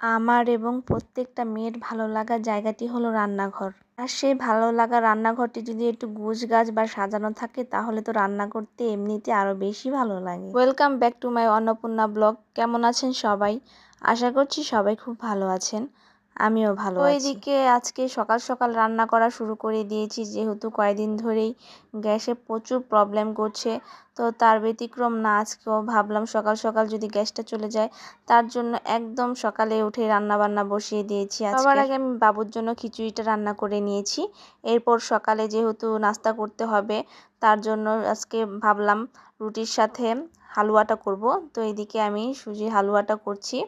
আমার এবং প্রত্যেকটা মেয়ের ভালো লাগার জায়গাটি হলো রান্নাঘর। আর সেই ভালো লাগা রান্নাঘরটি যদি একটু গুছ গাছ বা সাজানো থাকে, তাহলে তো রান্না করতে এমনিতে আরও বেশি ভালো লাগে। Welcome back to my Annapurna blog কেমন আছেন সবাই? আশা করছি সবাই খুব ভালো আছেন। আমিও ভালো ওইদিকে আজকে সকাল সকাল রান্না করা শুরু করে দিয়েছি যেহেতু কয়েকদিন ধরেই গ্যাসে প্রচুর প্রবলেম করছে। তো তার ব্যতিক্রম না আজকেও ভাবলাম সকাল সকাল যদি গ্যাসটা চলে যায় তার জন্য একদম সকালে উঠে রান্না বান্না বসিয়ে দিয়েছি সবার আগে আমি বাবুর জন্য খিচুড়িটা রান্না করে নিয়েছি। এরপর সকালে যেহেতু নাস্তা করতে হবে তার জন্য আজকে ভাবলাম রুটির সাথে হালুয়াটা করব। তো এদিকে আমি সুজির হালুয়াটা করছি।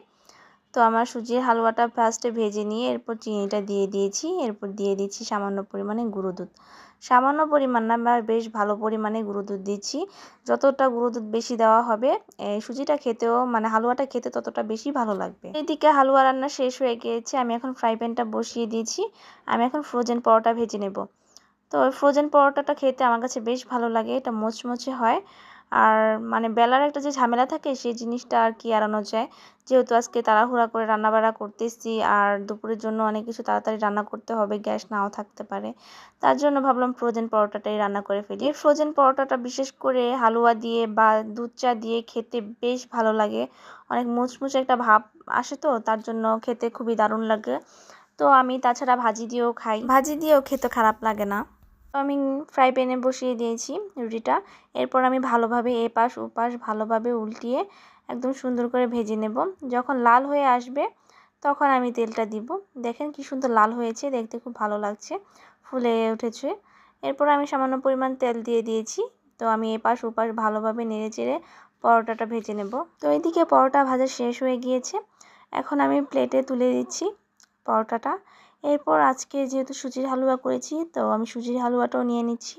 তো আমার সুজির হালুয়াটা ফার্স্টে ভেজে নিয়ে এরপর চিনিটা দিয়ে দিয়েছি। এরপর দিয়ে দিচ্ছি সামান্য পরিমাণে গুঁড়ো দুধ। সামান্য পরিমাণ না, আমরা বেশ ভালো পরিমাণে গুঁড়ো দুধ দিচ্ছি। যতটা গুঁড়ো দুধ বেশি দেওয়া হবে সুজিটা খেতেও মানে হালুয়াটা খেতে ততটা বেশি ভালো লাগবে। এইদিকে হালুয়া রান্না শেষ হয়ে গিয়েছে, আমি এখন ফ্রাই প্যানটা বসিয়ে দিয়েছি। আমি এখন ফ্রোজেন পরোটা ভেজে নেব। তো ফ্রোজেন পরোটাটা খেতে আমার কাছে বেশ ভালো লাগে, এটা মোচমোচে হয়। আর মানে বেলার একটা যে ঝামেলা থাকে সেই জিনিসটা আর কি এড়ানো যায়। যেহেতু আজকে তাড়াহুড়া করে রান্নাবাড়া করতেছি আর দুপুরের জন্য অনেক কিছু তাড়াতাড়ি রান্না করতে হবে, গ্যাস নাও থাকতে পারে। তার জন্য ভাবলাম ফ্রোজেন পরোটাটাই রান্না করে ফেলি। ফ্রোজেন পরোটাটা বিশেষ করে হালুয়া দিয়ে বা দুধ চা দিয়ে খেতে বেশ ভালো লাগে। অনেক মুচমুচে একটা ভাব আসে তো, তার জন্য খেতে খুবই দারুণ লাগে। তো আমি তাছাড়া ভাজি দিয়েও খাই। ভাজি দিয়েও খেতে খারাপ লাগে না। আমি ফ্রাই প্যানে বসিয়ে দিয়েছি রুটিটা। এরপর আমি ভালোভাবে এপাশ ওপাশ ভালোভাবে উল্টিয়ে একদম সুন্দর করে ভেজে নেব। যখন লাল হয়ে আসবে তখন আমি তেলটা দিব। দেখেন কি সুন্দর লাল হয়েছে, দেখতে খুব ভালো লাগছে, ফুলে উঠেছে। এরপর আমি সামান্য পরিমাণ তেল দিয়ে দিয়েছি। তো আমি এপাশ ওপাশ ভালোভাবে নেড়ে চেড়ে পরোটাটা ভেজে নেব। তো এইদিকে পরোটা ভাজা শেষ হয়ে গিয়েছে। এখন আমি প্লেটে তুলে দিচ্ছি পরোটাটা। এরপর আজকে যেহেতু সুজির হালুয়া করেছি তো আমি সুজির হালুয়াটাও নিয়ে নিচ্ছি।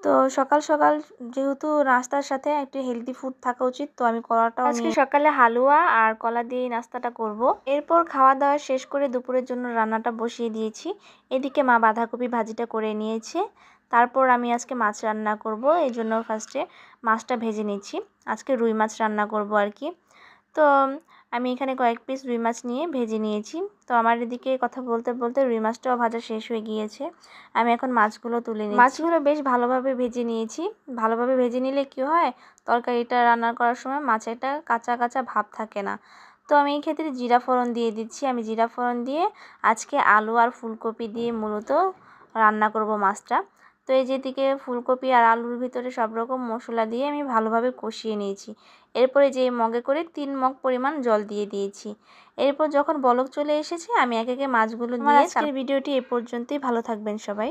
তো সকাল সকাল যেহেতু নাস্তার সাথে একটু হেলদি ফুড থাকা উচিত তো আমি কলাটাও আজকে সকালে হালুয়া আর কলা দিয়ে নাস্তাটা করব। এরপর খাওয়া দাওয়া শেষ করে দুপুরের জন্য রান্নাটা বসিয়ে দিয়েছি। এদিকে মা বাঁধাকপি ভাজিটা করে নিয়েছে। তারপর আমি আজকে মাছ রান্না করব এই জন্য ফার্স্টে মাছটা ভেজে নিচ্ছি। আজকে রুই মাছ রান্না করব আর কি। তো আমি এখানে কয়েক পিস রুই মাছ নিয়ে ভেজে নিয়েছি। তো আমার এদিকে কথা বলতে বলতে রুই মাছটাও ভাজা শেষ হয়ে গিয়েছে। আমি এখন মাছগুলো তুলে নিই মাছগুলো বেশ ভালোভাবে ভেজে নিয়েছি। ভালোভাবে ভেজে নিলে কি হয়? তরকারিটা রান্না করার সময় মাছেরটা কাঁচা কাঁচা ভাব থাকে না। তো আমি এই ক্ষেত্রে জিরা ফোড়ন দিয়ে দিচ্ছি। আমি জিরা ফোড়ন দিয়ে আজকে আলু আর ফুলকপি দিয়ে মূলত রান্না করব মাছটা। তো এই যেদিকে ফুলকপি আর আলুর ভিতরে সব রকম মশলা দিয়ে আমি ভালোভাবে কষিয়ে নিয়েছি। এরপরে যে মগে করে তিন মগ পরিমাণ জল দিয়ে দিয়েছি। এরপর যখন বলক চলে এসেছে আমি একে একে মাছগুলো দিয়ে আজকের ভিডিওটি এ পর্যন্তই। ভালো থাকবেন সবাই।